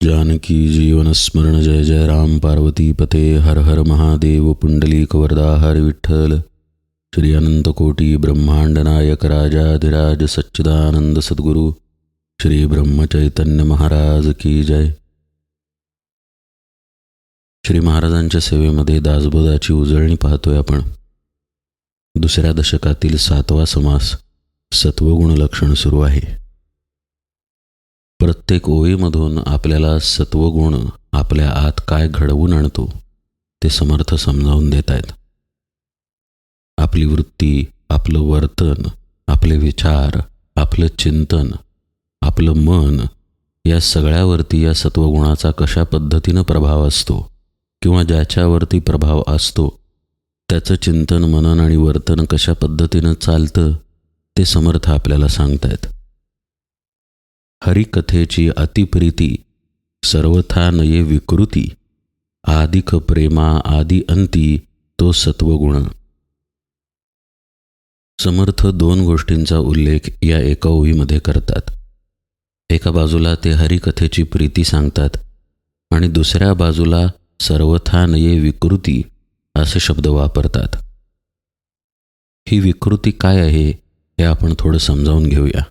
जानकी जीवनस्मरण जय जय राम पार्वती पते हर हर महादेव पुंडली कवरदा हर विठ्ठल। श्री अनंत कोटी ब्रह्मांड नायक राजाधिराज सच्चिदानंद सद्गुरु श्री ब्रह्मचैतन्य महाराज की जय। श्री महाराजांच्या सेवेमध्ये दासबोधाची उजळणी पाहतोय आपण। दुसऱ्या दशकातील सातवा समास सत्वगुण लक्षण सुरू आहे। प्रत्येक ओळीमधून आपल्याला सत्वगुण आपल्या आत काय घडवून आणतो ते समर्थ समजावून देत आहेत आपली वृत्ती आपलं वर्तन आपले विचार आपलं चिंतन आपलं मन या सगळ्यावरती या सत्वगुणाचा कशा पद्धतीनं प्रभाव असतो किंवा ज्याच्यावरती प्रभाव असतो त्याचं चिंतन मनन आणि वर्तन कशा पद्धतीनं चालतं ते समर्थ आपल्याला सांगतायत. हरिकथेची अतिप्रीती सर्वथा नये विकृती आदिक प्रेमा आदी अंती तो सत्वगुण. समर्थ दोन गोष्टींचा उल्लेख या एका ओळीमध्ये करतात. एका बाजूला ते हरिकथेची प्रीती सांगतात आणि दुसऱ्या बाजूला सर्वथा नये विकृती असे शब्द वापरतात. ही विकृती काय आहे हे आपण थोडं समजावून घेऊया.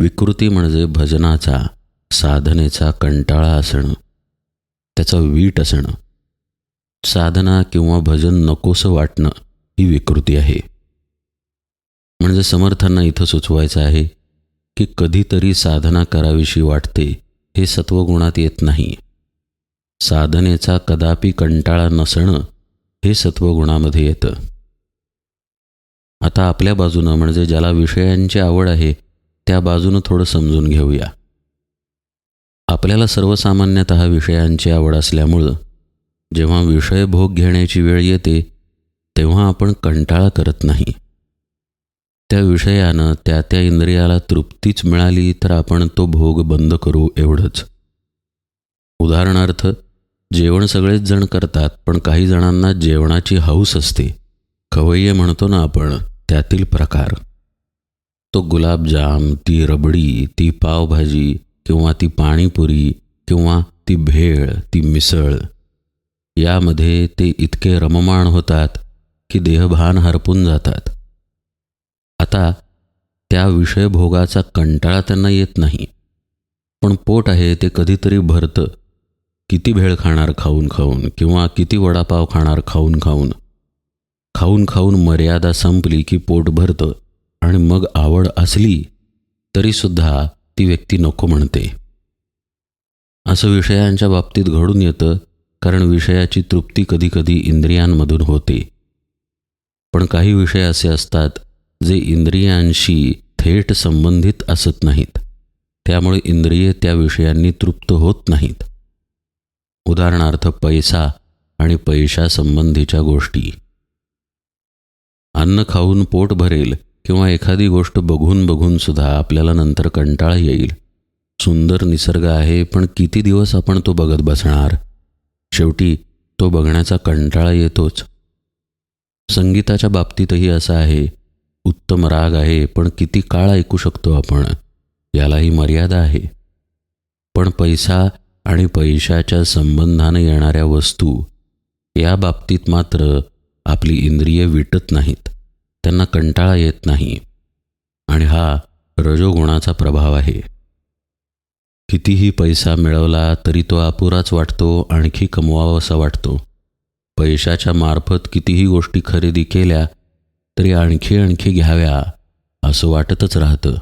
विकृती म्हणजे भजनाचा साधनेचा कंटाळा असणं त्याचा वीट असणं. साधना किंवा भजन नकोसं वाटणं ही विकृती आहे. म्हणजे समर्थांना इथं सुचवायचं आहे की कधीतरी साधना करावीशी वाटते हे सत्वगुणात येत नाही. साधनेचा कदापि कंटाळा नसणं हे सत्वगुणामध्ये येतं. आता आपल्या बाजूनं म्हणजे ज्याला विषयांची आवड आहे त्या बाजूनं थोडं समजून घेऊया. आपल्याला सर्वसामान्यत विषयांची आवड असल्यामुळं जेव्हा विषय भोग घेण्याची वेळ येते तेव्हा आपण कंटाळा करत नाही. त्या विषयानं त्या त्या इंद्रियाला तृप्तीच मिळाली तर आपण तो भोग बंद करू एवढंच. उदाहरणार्थ जेवण सगळेच जण करतात पण काही जणांना जेवणाची हौस असते. खवय्ये म्हणतो ना आपण त्यातील प्रकार. तो गुलाबजाम ती रबडी ती पावभाजी किंवा ती पाणीपुरी किंवा ती भेळ ती मिसळ. यामध्ये ते इतके रममाण होतात की देहभान हरपून जातात. आता त्या विषयभोगाचा कंटाळा त्यांना येत नाही. पण पोट आहे ते कधीतरी भरतं. किती भेळ खाणार खाऊन खाऊन किंवा किती वडापाव खाणार खाऊन खाऊन. खाऊन खाऊन मर्यादा संपली की पोट भरतं. आणि मग आवड असली तरीसुद्धा ती व्यक्ती नको म्हणते. असं विषयांच्या बाबतीत घडून येतं कारण विषयाची तृप्ती कधीकधी इंद्रियांमधून होते. पण काही विषय असे असतात जे इंद्रियांशी थेट संबंधित असत नाहीत. त्यामुळे इंद्रिये त्या विषयांनी तृप्त होत नाहीत. उदाहरणार्थ पैसा आणि पैशासंबंधीच्या गोष्टी. अन्न खाऊन पोट भरेल किंवा एखादी गोष्ट बघून बघून सुद्धा आपल्याला नंतर कंटाळा येईल. सुंदर निसर्ग आहे पण किती दिवस आपण तो बघत बसणार? शेवटी तो बघण्याचा कंटाळा येतोच. संगीताच्या बाबतीतही असं आहे. उत्तम राग आहे पण किती काळ ऐकू शकतो आपण? यालाही मर्यादा आहे. पण पैसा आणि पैशाच्या संबंधानं येणाऱ्या वस्तू या बाबतीत मात्र आपली इंद्रिये विटत नाहीत. त्यांना कंटाळा येत नाही. आणि हा रजोगुणाचा प्रभाव आहे. कितीही पैसा मिळवला तरी तो अपुराच वाटतो आणखी कमवावासा वाटतो. पैशाच्या मार्फत कितीही गोष्टी खरेदी केल्या तरी आणखी आणखी घ्याव्या असं वाटतच राहतं.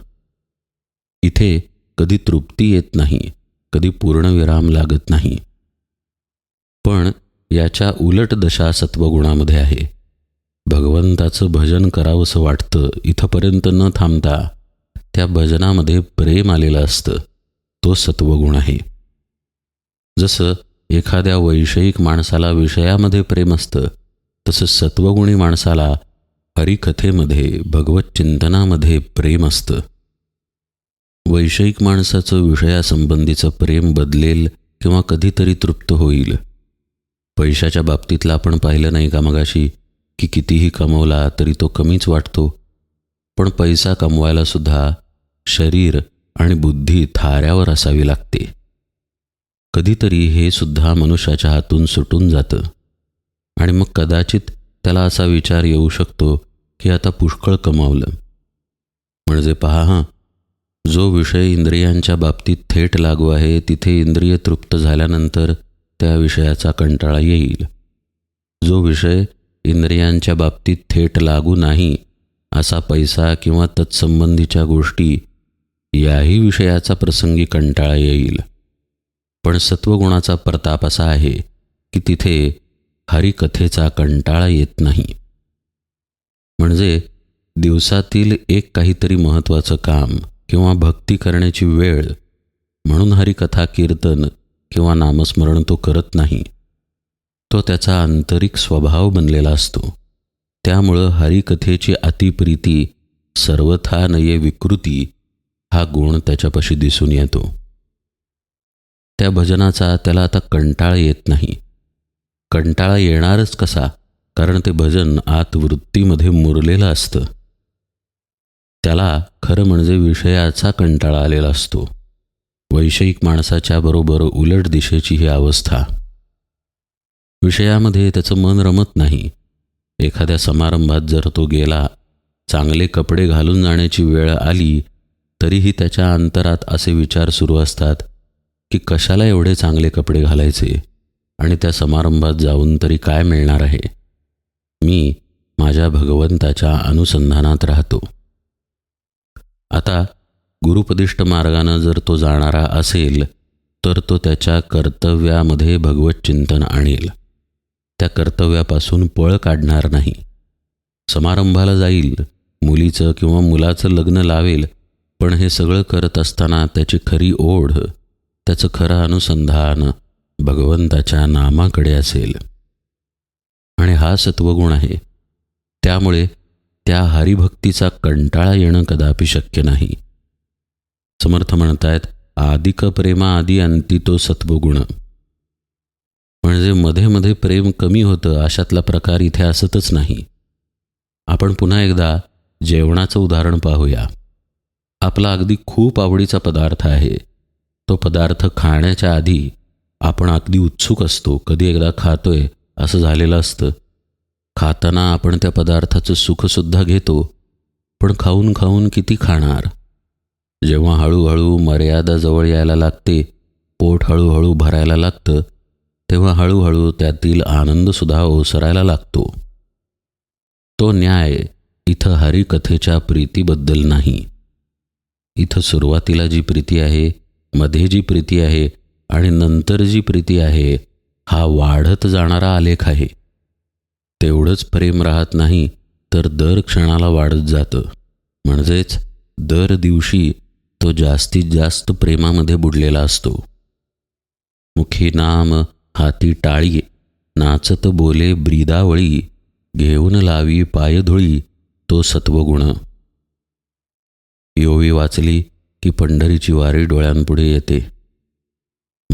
इथे कधी तृप्ती येत नाही कधी पूर्णविराम लागत नाही. पण याच्या उलट दशा सत्वगुणामध्ये आहे. भगवंताचं भजन करावंसं वाटतं इथंपर्यंत न थांबता त्या भजनामध्ये प्रेम आलेलं असतं. तो सत्वगुण आहे. जसं एखाद्या वैषयिक माणसाला विषयामध्ये प्रेम असतं तसं सत्वगुणी माणसाला हरिकथेमध्ये भगवत चिंतनामध्ये प्रेम असतं. वैषयिक माणसाचं विषयासंबंधीचं प्रेम बदलेल किंवा कधीतरी तृप्त होईल. पैशाच्या बाबतीतला आपण पाहिलं नाही का मगाशी? की कितीही कमवला तरी तो कमीच वाटतो. पण पैसा कमवायला सुद्धा शरीर आणि बुद्धी थाऱ्यावर असावी लागते. कधीतरी हे सुद्धा मनुष्याच्या हातून सुटून जातं. आणि मग कदाचित त्याला असा विचार येऊ शकतो की आता पुष्कळ कमावलं. म्हणजे पहा हां जो विषय इंद्रियांच्या बाबतीत थेट लागू आहे तिथे इंद्रिय तृप्त झाल्यानंतर त्या विषयाचा कंटाळा येईल. जो विषय इंद्रियांच्या बाबतीत थेट लागू नाही असा पैसा किंवा तत्संबंधीच्या गोष्टी याही विषयाचा प्रसंगी कंटाळा येईल. पण सत्वगुणाचा प्रताप असा आहे की तिथे हरिकथेचा कंटाळा येत नाही. म्हणजे दिवसातील एक काहीतरी महत्त्वाचं काम किंवा भक्ती करण्याची वेळ म्हणून हरिकथा कीर्तन किंवा नामस्मरण तो करत नाही. तो त्याचा आंतरिक स्वभाव बनलेला असतो. त्यामुळं हरिकथेची अतिप्रीती सर्वथा नये विकृती हा गुण त्याच्यापाशी दिसून येतो. त्या भजनाचा त्याला आता कंटाळा येत नाही. कंटाळा येणारच कसा कारण ते भजन आत वृत्तीमध्ये मुरलेलं असतं. त्याला खरं म्हणजे विषयाचा कंटाळा आलेला असतो. वैषयिक माणसाच्या बरोबर उलट दिशेची ही अवस्था. विषयामध्ये त्याचं मन रमत नाही. एखाद्या समारंभात जर तो गेला चांगले कपडे घालून जाण्याची वेळ आली तरीही त्याच्या अंतरात असे विचार सुरू असतात की कशाला एवढे चांगले कपडे घालायचे आणि त्या समारंभात जाऊन तरी काय मिळणार आहे? मी माझ्या भगवंताच्या अनुसंधानात राहतो. आता गुरुपदिष्ट मार्गानं जर तो जाणारा असेल तर तो त्याच्या कर्तव्यामध्ये भगवत चिंतन आणेल. त्या कर्तव्यापासून पळ काढणार नाही. समारंभाला जाईल मुलीचं किंवा मुलाचं लग्न लावेल पण हे सगळं करत असताना त्याची खरी ओढ त्याचं खरं अनुसंधान भगवंताच्या नामाकडे असेल. आणि हा सत्वगुण आहे. त्यामुळे त्या हरिभक्तीचा कंटाळा येणं कदापि शक्य नाही. समर्थ म्हणतायत आदिक प्रेमा आदी अंती तो सत्वगुण. म्हणजे मध्ये मध्ये प्रेम कमी होतं अशातला प्रकार इथे असतच नाही. आपण पुन्हा एकदा जेवणाचं उदाहरण पाहूया. आपला अगदी खूप आवडीचा पदार्थ आहे. तो पदार्थ खाण्याच्या आधी आपण अगदी उत्सुक असतो कधी एकदा खातोय असं झालेलं असतं. खाताना आपण त्या पदार्थाचं सुखसुद्धा घेतो पण खाऊन खाऊन किती खाणार? जेव्हा हळूहळू मर्यादा जवळ यायला लागते पोट हळूहळू भरायला लागतं तेव्हा हळूहळू त्यातील आनंदसुद्धा ओसरायला लागतो. तो न्याय इथं हरिकथेच्या प्रीतीबद्दल नाही. इथं सुरुवातीला जी प्रीती आहे मध्ये जी प्रीती आहे आणि नंतर जी प्रीती आहे हा वाढत जाणारा आलेख आहे. तेवढंच प्रेम राहत नाही तर दर क्षणाला वाढत जातं. म्हणजेच दर दिवशी तो जास्तीत जास्त प्रेमामध्ये बुडलेला असतो. मुखी नाम हाती टाळी नाचत बोले ब्रीदावळी घेऊन लावी पायधुळी तो सत्वगुण. योवी वाचली की पंढरीची वारी डोळ्यांपुढे येते.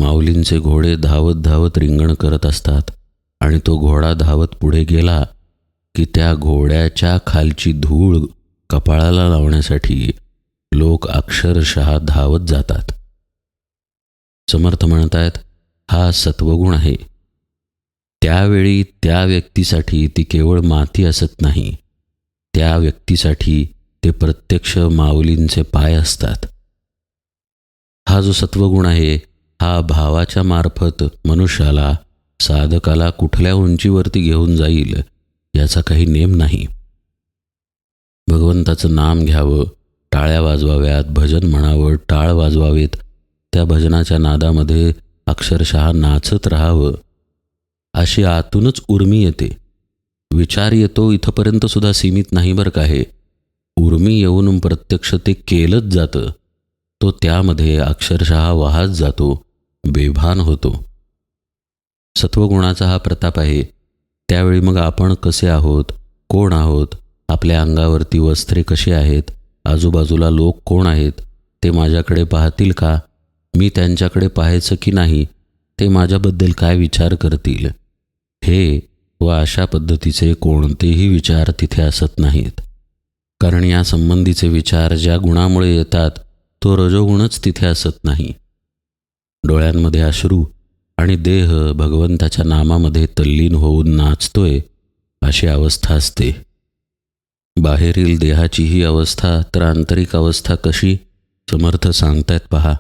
माऊलींचे घोडे धावत धावत रिंगण करत असतात आणि तो घोडा धावत पुढे गेला की त्या घोड्याच्या खालची धूळ कपाळाला लावण्यासाठी लोक अक्षरशः धावत जातात. समर्थ म्हणतायत हा सत्वगुण आहे. त्यावेळी त्या व्यक्तीसाठी ती केवळ माती असत नाही. त्या व्यक्तीसाठी ते प्रत्यक्ष माऊलींचे पाय असतात. हा जो सत्वगुण आहे हा भावाच्या मार्फत मनुष्याला साधकाला कुठल्या उंचीवरती घेऊन जाईल याचा काही नेम नाही. भगवंताचं नाम घ्यावं टाळ्या वाजवाव्यात भजन म्हणावं टाळ वाजवावेत त्या भजनाच्या नादामध्ये अक्षरशः नाचत राहावं. अशी आतूनच उर्मी येते. विचार येतो इथंपर्यंत सुद्धा सीमित नाही बरं का हे. उर्मी येऊन प्रत्यक्ष ते केलंच जातं. तो त्यामध्ये अक्षरशः वाहत जातो बेभान होतो. सत्वगुणाचा हा प्रताप आहे. त्यावेळी मग आपण कसे आहोत? कोण आहोत? आपल्या अंगावरती वस्त्रे कशी आहेत? आजूबाजूला लोक कोण आहेत? ते माझ्याकडे पाहतील का? मी त्यांच्याकडे पाहायचं की नाही ते माझ्याबद्दल काय विचार करतील? हे व अशा पद्धतीचे कोणतेही विचार तिथे असत नाहीत. कारण या संबंधीचे विचार ज्या गुणामुळे येतात तो रजोगुणच तिथे असत नाही. डोळ्यांमध्ये अश्रू आणि देह भगवंताच्या नामामध्ये तल्लीन होऊन नाचतोय अशी अवस्था असते. बाहेरील देहाची ही अवस्था तर आंतरिक अवस्था कशी? समर्थ सांगतायत पहा.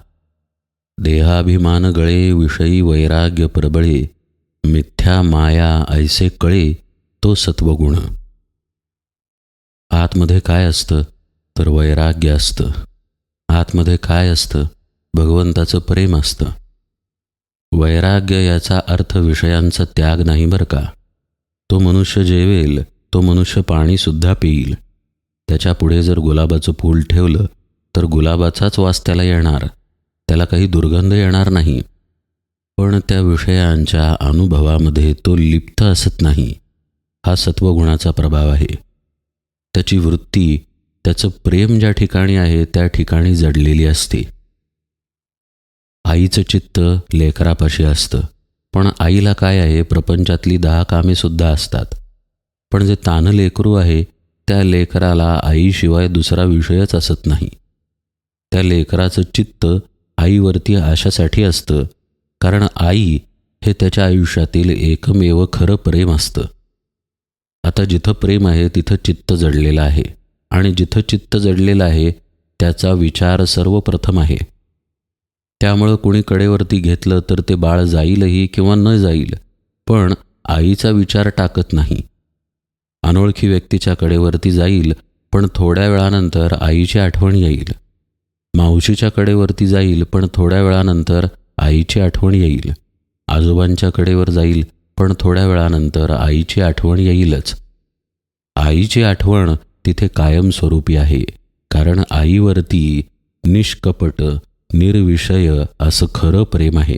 देहाभिमान गळे विषयी वैराग्य प्रबळे मिथ्या माया ऐसे कळे तो सत्वगुण आतमध्ये काय असतं तर वैराग्य असतं आतमध्ये काय असतं भगवंताचं प्रेम असतं वैराग्य याचा अर्थ विषयांचा त्याग नाही बरं का तो मनुष्य जेवेल तो मनुष्य पाणीसुद्धा पिईल त्याच्या पुढे जर गुलाबाचं फूल ठेवलं तर गुलाबाचाच वास त्याला येणार त्याला काही दुर्गंध येणार नाही. पण त्या विषयांच्या अनुभवामध्ये तो लिप्त असत नाही. हा सत्वगुणाचा प्रभाव आहे. त्याची वृत्ती त्याचं प्रेम ज्या ठिकाणी आहे त्या ठिकाणी जडलेली असते. आईचं चित्त लेकरापाशी असतं. पण आईला काय आहे प्रपंचातली दहा कामेसुद्धा असतात. पण जे तान लेकरू आहे त्या लेकराला आईशिवाय दुसरा विषयच असत नाही. त्या लेकराचं चित्त आईवरती आशासाठी असतं. कारण आई हे त्याच्या आयुष्यातील एकमेव खरं प्रेम असतं. आता जिथं प्रेम आहे तिथं चित्त जडलेलं आहे. आणि जिथं चित्त जडलेलं आहे त्याचा विचार सर्वप्रथम आहे. त्यामुळं कुणी कडेवरती घेतलं तर ते बाळ जाईलही किंवा न जाईल पण आईचा विचार टाकत नाही. अनोळखी व्यक्तीच्या कडेवरती जाईल पण थोड्या वेळानंतर आईची आठवण येईल. मावशीच्या कडेवरती जाईल पण थोड्या वेळानंतर आईची आठवण येईल. आजोबांच्या कडेवर जाईल पण थोड्या वेळानंतर आईची आठवण येईलच. आईची आठवण तिथे कायमस्वरूपी आहे कारण आईवरती निष्कपट निर्विषय असं खरं प्रेम आहे.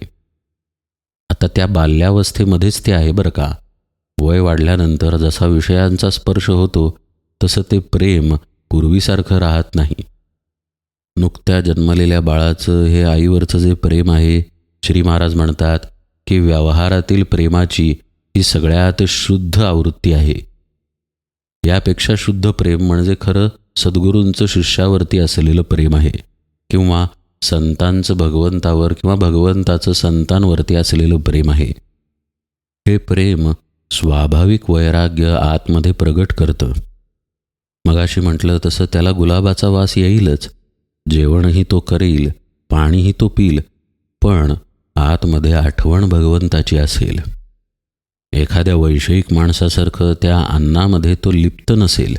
आता त्या बाल्यावस्थेमध्येच ते आहे बरं का? वय वाढल्यानंतर जसा विषयांचा स्पर्श होतो तसं ते प्रेम पूर्वीसारखं राहत नाही. नुकत्या जन्मलेल्या बाळाचं हे आईवरचं जे प्रेम आहे श्री महाराज म्हणतात की व्यवहारातील प्रेमाची ही सगळ्यात शुद्ध आवृत्ती आहे. यापेक्षा शुद्ध प्रेम म्हणजे खरं सद्गुरूंचं शिष्यावरती असलेलं प्रेम आहे किंवा संतांचं भगवंतावर किंवा भगवंताचं संतांवरती असलेलं प्रेम आहे. हे प्रेम स्वाभाविक वैराग्य आतमध्ये प्रगट करतं. मगाशी म्हटलं तसं त्याला गुलाबाचा वास येईलच जेवणही तो करील पाणीही तो पिल पण आतमध्ये आठवण भगवंताची असेल. एखाद्या वैषयिक माणसासारखं त्या अन्नामध्ये तो लिप्त नसेल.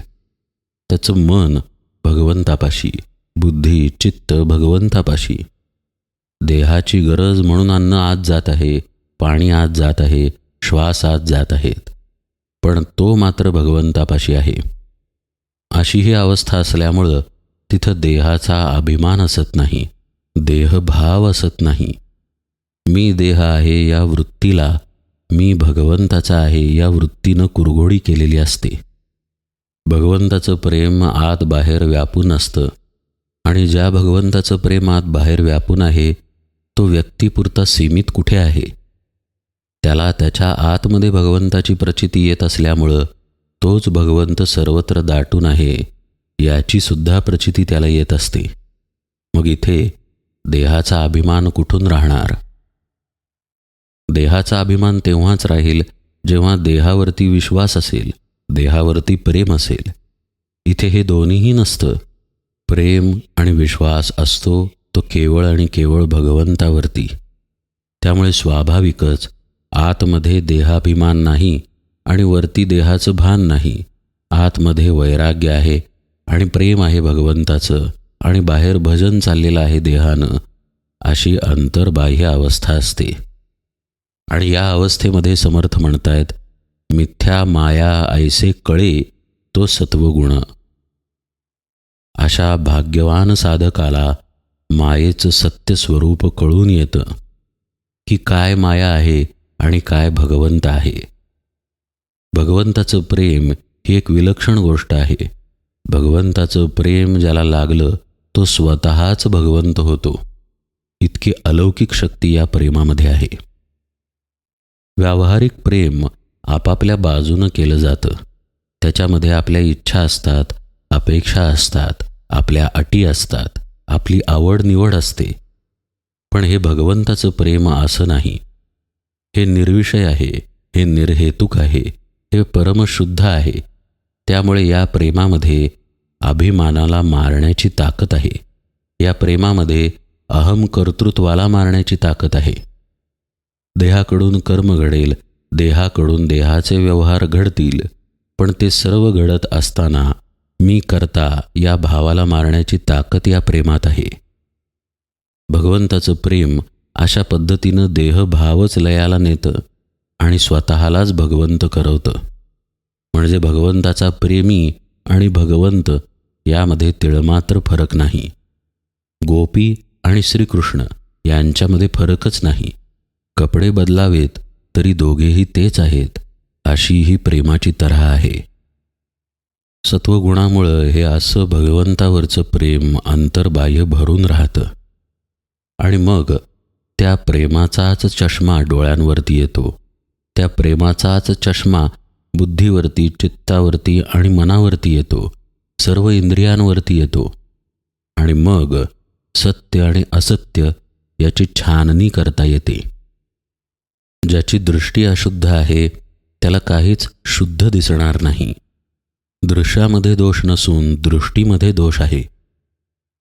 त्याचं मन भगवंतापाशी बुद्धी चित्त भगवंतापाशी. देहाची गरज म्हणून अन्न आत जात आहे पाणी आत जात आहे श्वास आत जात आहेत. पण तो मात्र भगवंतापाशी आहे. अशी ही अवस्था असल्यामुळं तिथं देहाचा अभिमान असत नाही देहभाव असत नाही. मी देह आहे या वृत्तीला मी भगवंताचा आहे या वृत्तीनं कुरघोडी केलेली असते. भगवंताचं प्रेम आत बाहेर व्यापून असतं आणि ज्या भगवंताचं प्रेम आत बाहेर व्यापून आहे तो व्यक्तिपुरता सीमित कुठे आहे? त्याला त्याच्या आतमध्ये भगवंताची प्रचिती येत असल्यामुळं तोच भगवंत सर्वत्र दाटून आहे. याची सुद्धा प्रचिती त्याला येत असते. मग इथे देहाचा अभिमान कुठून राहणार? देहाचा अभिमान तेव्हाच राहील जेव्हा देहावरती विश्वास असेल देहावरती प्रेम असेल. इथे हे दोन्हीही नसतं. प्रेम आणि विश्वास असतो तो केवळ आणि केवळ भगवंतावरती. त्यामुळे स्वाभाविकच आतमध्ये देहाभिमान नाही आणि वरती देहाचं भान नाही. आतमध्ये वैराग्य आहे आणि प्रेम आहे भगवंताचं आणि बाहेर भजन चाललेलं आहे देहानं अशी अंतर्बाह्य अवस्था असते. आणि या अवस्थेमध्ये समर्थ म्हणतायत मिथ्या माया ऐसे कळे तो सत्वगुण. अशा भाग्यवान साधकाला मायेचं सत्य स्वरूप कळून येतं की काय माया आहे आणि काय भगवंत आहे. भगवंताचं प्रेम ही एक विलक्षण गोष्ट आहे. भगवंताचं प्रेम ज्याला लागलं तो स्वतःच भगवंत होतो. इतकी अलौकिक शक्ती या प्रेमामध्ये आहे. व्यावहारिक प्रेम आपापल्या बाजूनं केलं जातं. त्याच्यामध्ये आपल्या इच्छा असतात अपेक्षा असतात आपल्या अटी असतात आपली आवड निवड असते. पण हे भगवंताचं प्रेम असं नाही. हे निर्विषय आहे हे निर्हेतुक आहे हे परमशुद्ध आहे. त्यामुळे या प्रेमामध्ये अभिमानाला मारण्याची ताकद आहे. या प्रेमामध्ये अहम कर्तृत्वाला मारण्याची ताकद आहे. देहाकडून कर्म घडेल देहाकडून देहाचे व्यवहार घडतील पण ते सर्व घडत असताना मी करता या भावाला मारण्याची ताकद या प्रेमात आहे. भगवंताचं प्रेम अशा पद्धतीनं देहभावच लयाला नेतं आणि स्वतःलाच भगवंत करवतं. म्हणजे भगवंताचा प्रेमी आणि भगवंत यामध्ये तिळमात्र फरक नाही. गोपी आणि श्रीकृष्ण यांच्यामध्ये फरकच नाही. कपडे बदलावेत तरी दोघेही तेच आहेत अशी ही प्रेमाची तऱ्हा आहे. सत्वगुणामुळं हे असं भगवंतावरचं प्रेम अंतर्बाह्य भरून राहतं. आणि मग त्या प्रेमाचाच चष्मा डोळ्यांवरती येतो. त्या प्रेमाचाच चष्मा बुद्धीवरती चित्तावरती आणि मनावरती येतो. सर्व इंद्रियांवरती येतो. आणि मग सत्य आणि असत्य याची छाननी करता येते. ज्याची दृष्टी अशुद्ध आहे त्याला काहीच शुद्ध दिसणार नाही. दृश्यामध्ये दोष नसून दृष्टीमध्ये दोष आहे.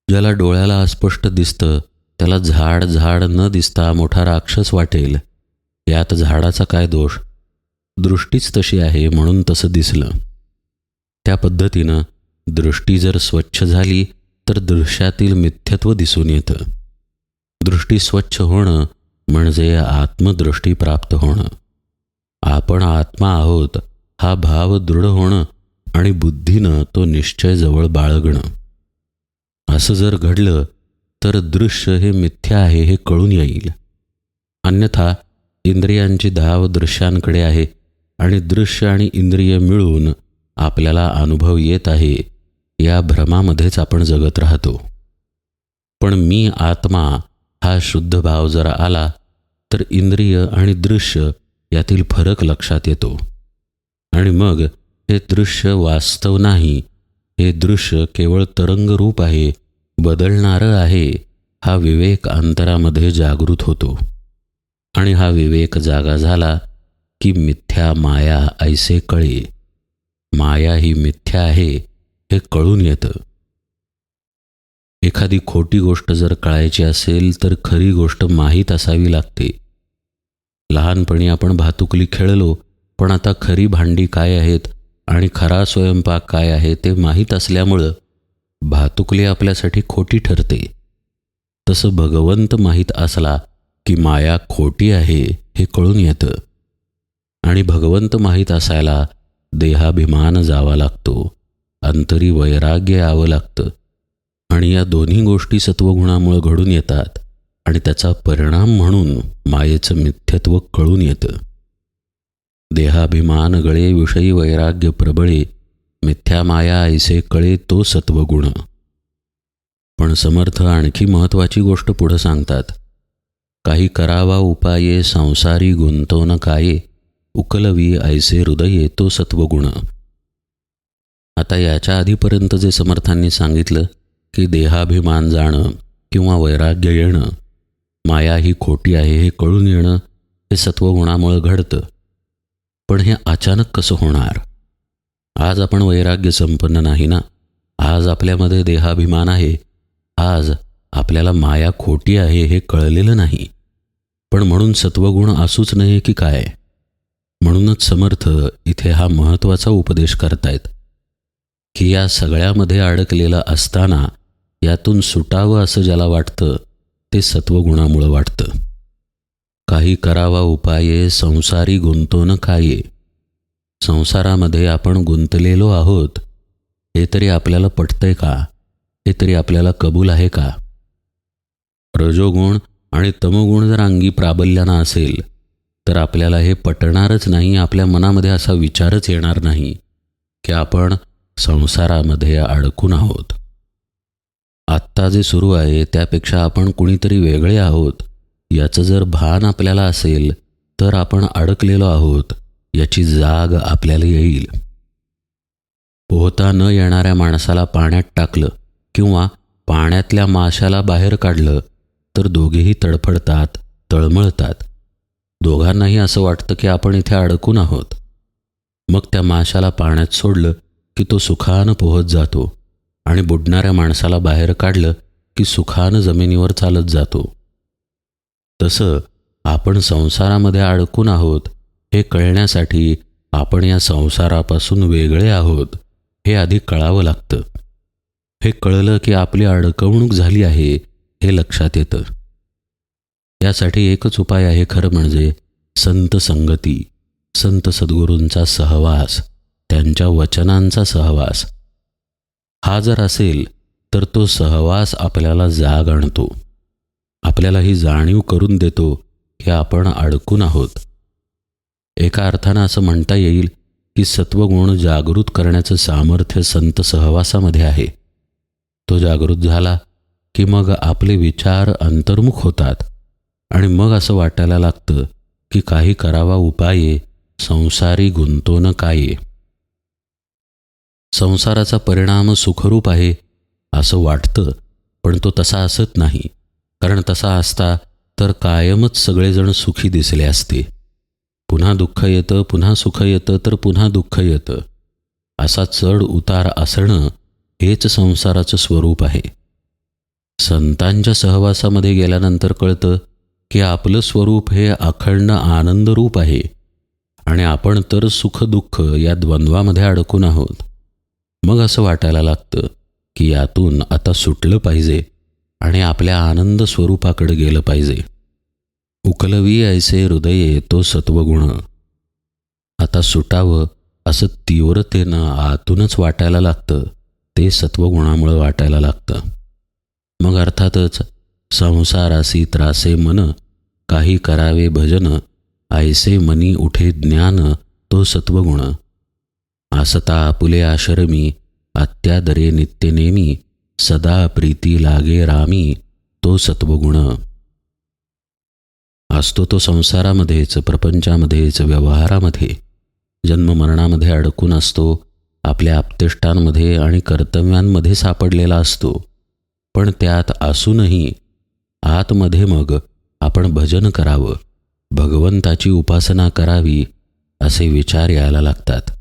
ज्याला डोळ्याला अस्पष्ट दिसतं त्याला झाड झाड न दिसता मोठा राक्षस वाटेल यात झाडाचा काय दोष? दृष्टीच तशी आहे म्हणून तसं दिसलं. त्या पद्धतीनं दृष्टी जर स्वच्छ झाली तर दृश्यातील मिथ्यत्व दिसून येतं. दृष्टी स्वच्छ होणं म्हणजे आत्मदृष्टी प्राप्त होणं. आपण आत्मा आहोत हा भाव दृढ होणं आणि बुद्धीनं तो निश्चय जवळ बाळगणं. असं जर घडलं तर दृश्य हे मिथ्या आहे हे कळून येईल. अन्यथा इंद्रियांची धाव दृश्यांकडे आहे आणि दृश्य आणि इंद्रिय मिळून आपल्याला अनुभव येत आहे या भ्रमामध्येच आपण जगत राहतो. पण मी आत्मा हा शुद्ध भाव जर आला तर इंद्रिय आणि दृश्य यातील फरक लक्षात येतो. आणि मग हे दृश्य वास्तव नाही हे दृश्य केवळ तरंगरूप आहे बदलणारं आहे हा विवेक अंतरामध्ये जागृत होतो. आणि हा विवेक जागा झाला की मिथ्या माया ऐसे कळे. माया ही मिथ्या आहे हे कळून येतं. एखादी खोटी गोष्ट जर कळायची असेल तर खरी गोष्ट माहीत असावी लागते. लहानपणी आपण भातुकली खेळलो पण आता खरी भांडी काय आहेत आणि खरा स्वयंपाक काय आहे ते माहीत असल्यामुळं भातुकली आपल्यासाठी खोटी ठरते. तसं भगवंत माहीत असला की माया खोटी आहे हे कळून येतं. आणि भगवंत माहीत असायला देहाभिमान जावा लागतो. अंतरी वैराग्य यावं लागतं. आणि या दोन्ही गोष्टी सत्वगुणामुळे घडून येतात आणि त्याचा परिणाम म्हणून मायेचं मिथ्यत्व कळून येतं. देहाभिमान गळे विषयी वैराग्य प्रबळे मिथ्या माया ऐसे कळे तो सत्वगुण. पण समर्थ आणखी महत्त्वाची गोष्ट पुढं सांगतात. काही करावा उपाये संसारी गुंतवण काये उकलवी ऐसे हृदये तो सत्वगुण. आता याच्या आधीपर्यंत जे समर्थांनी सांगितलं की देहाभिमान जाणं किंवा वैराग्य येणं माया ही खोटी आहे हे कळून येणं हे सत्वगुणामुळं घडतं. पण हे अचानक कसं होणार? आज आपण वैराग्य संपन्न नाही ना? आज आपल्यामध्ये देहाभिमान आहे. आज आपल्याला माया खोटी आहे हे कळलेलं नाही. पण म्हणून सत्वगुण असूच नये की काय? म्हणूनच समर्थ इथे हा महत्त्वाचा उपदेश करतायत. की या सगळ्यामध्ये अडकलेलं असताना यातून सुटावं असं ज्याला वाटतं ते सत्वगुणामुळं वाटतं. काही करावा उपाये संसारी गुंतवणं काये संसारामध्ये आपण गुंतलेलो आहोत हे तरी आपल्याला पटतंय का? हे तरी आपल्याला कबूल आहे का? रजोगुण आणि तमोगुण जर अंगी प्राबल्यानं असेल तर आपल्याला हे पटणारच नाही आपल्या मनामध्ये असा विचारच येणार नाही की आपण संसारामध्ये अडकून आहोत. आत्ता जे सुरू आहे त्यापेक्षा आपण कुणीतरी वेगळे आहोत. याचं जर भान आपल्याला असेल तर आपण अडकलेलो आहोत. याची जाग आपल्याला येईल. पोहता न येणाऱ्या माणसाला पाण्यात टाकलं किंवा पाण्यातल्या माशाला बाहेर काढलं तर दोघेही तडफडतात तळमळतात. दोघांनाही असं वाटतं की आपण इथे अडकून आहोत. मग त्या माशाला पाण्यात सोडलं की तो सुखानं पोहत जातो आणि बुडणाऱ्या माणसाला बाहेर काढलं की सुखानं जमिनीवर चालत जातो. तसं आपण संसारामध्ये अडकून आहोत हे कळण्यासाठी आपण या संसारापासून वेगळे आहोत हे आधी कळावं लागतं. हे कळलं की आपली अडकवणूक झाली आहे हे लक्षात येतं. यासाठी एकच उपाय आहे खरं म्हणजे संत संगती संत सद्गुरूंचा सहवास. त्यांच्या वचनांचा सहवास. हा जर असेल तर तो सहवास आपल्याला जाग आणतो. आपल्याला ही जाणीव करून देतो की आपण अडकून आहोत. एका अर्थानं असं म्हणता येईल की सत्वगुण जागृत करण्याचं सामर्थ्य संत सहवासामध्ये आहे. तो जागृत झाला की मग आपले विचार अंतर्मुख होतात आणि मग असं वाटायला लागतं की काही करावा उपाये संसारी गुंतवणं काये. संसाराचा परिणाम सुखरूप आहे असं वाटतं पण तो तसा असत नाही. कारण तसा असता तर कायमच सगळेजण सुखी दिसले असते. पुन्हा दुःख येतं पुन्हा सुख येतं तर पुन्हा दुःख येतं. असा चढ उतार असणं हेच संसाराचं स्वरूप आहे. संतांच्या सहवासामध्ये गेल्यानंतर कळतं की आपलं स्वरूप हे अखंड आनंदरूप आहे. आणि आपण तर सुखदुःख या द्वंद्वामध्ये अडकून आहोत. मग असं वाटायला लागतं की यातून आता सुटलं पाहिजे आणि आपल्या आनंद स्वरूपाकडे गेलं पाहिजे. उकलवी ऐसे हृदये तो सत्वगुण. आता सुटावं असं तीव्रतेनं आतूनच वाटायला लागतं ते सत्वगुणामुळं वाटायला लागतं. मग अर्थातच संसारासी त्रासे मन काही करावे भजन ऐसे मनी उठे ज्ञान तो सत्वगुण. आसता आपुले आशरमी अत्यादरे नित्यनेमी सदा प्रीती लागे रामी तो सत्वगुण. असतो तो संसारामध्येच प्रपंचामध्येच व्यवहारामध्ये. जन्ममरणामध्ये अडकून असतो आपल्या आपतेष्टांमध्ये आणि कर्तव्यांमध्ये सापडलेला असतो. पण त्यात असूनही आतमध्ये मग आपण भजन करावं भगवंताची उपासना करावी असे विचार यायला लागतात.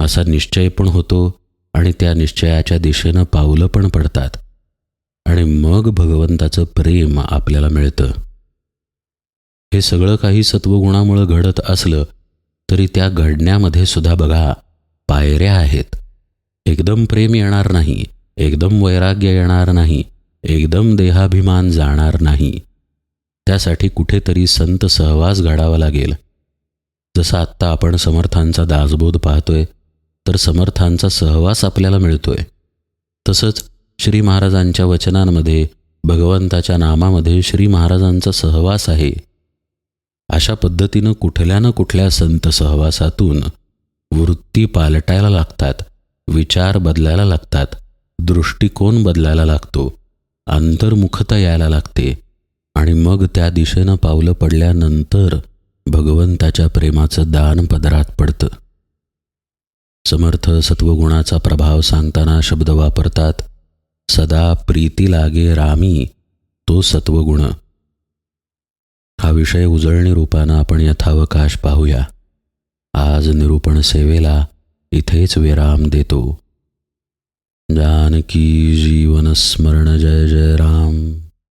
असा निश्चय पण होतो आणि त्या निश्चयाच्या दिशेनं पावलं पण पडतात. आणि मग भगवंताचं प्रेम आपल्याला मिळतं. हे सगळं काही सत्वगुणामुळं घडत असलं तरी त्या घडण्यामध्ये सुद्धा बघा पायऱ्या आहेत. एकदम प्रेम येणार नाही एकदम वैराग्य येणार नाही एकदम देहाभिमान जाणार नाही. त्यासाठी कुठेतरी संत सहवास घडावा लागेल. जसं आत्ता आपण समर्थांचा दासबोध पाहतोय तर समर्थांचा सहवास आपल्याला मिळतोय. तसंच श्री महाराजांच्या वचनांमध्ये भगवंताच्या नामामध्ये श्री महाराजांचा सहवास आहे. अशा पद्धतीनं कुठल्या ना कुठल्या संत सहवासातून वृत्ती पालटायला लागतात विचार बदलायला लागतात दृष्टिकोन बदलायला लागतो अंतर्मुखता यायला लागते आणि मग त्या दिशेनं पावलं पडल्यानंतर भगवंताच्या प्रेमाचं दान पदरात पडतं. समर्थ सत्वगुणाचा प्रभाव सांगताना शब्द वापरतात सदा प्रीती लागे रामी तो सत्वगुण हा विषय उजळणी रूपानं आपण यथावकाश पाहूया. आज निरूपण सेवेला इथेच विराम देतो. जानकी जीवन स्मरण जय जय राम.